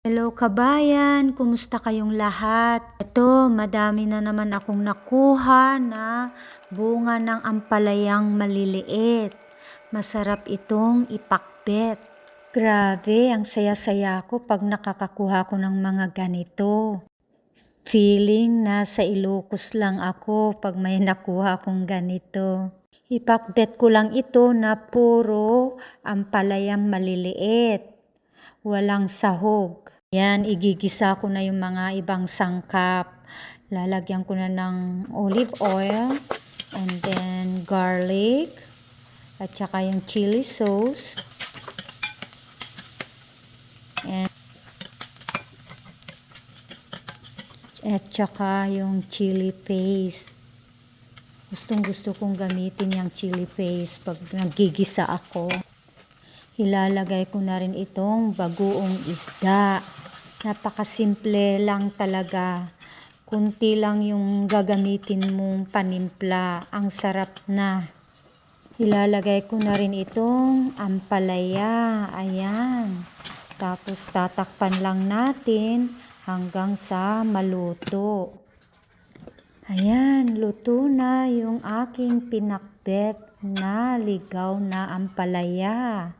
Hello kabayan, kumusta kayong lahat? Ito, madami na naman akong nakuha na bunga ng ampalayang maliliit. Masarap itong ipakbet. Grabe, ang saya-saya ko pag nakakakuha ko ng mga ganito. Feeling nasa Ilocos lang ako pag may nakuha kong ganito. Ipakbet ko lang ito na puro ampalayang maliliit. Walang sahog. Yan, igigisa ko na yung mga ibang sangkap. Lalagyan ko na ng olive oil and then garlic at saka yung chili sauce. At saka yung chili paste. Gustong gusto kong gamitin yung chili paste pag nagigisa ako. Ilalagay ko na rin itong bagoong isda. Napakasimple lang talaga. Kunti lang yung gagamitin mong panimpla. Ang sarap na. Ilalagay ko na rin itong ampalaya. Ayan. Tapos tatakpan lang natin hanggang sa maluto. Ayan, luto na yung aking pinakbet na ligaw na ampalaya.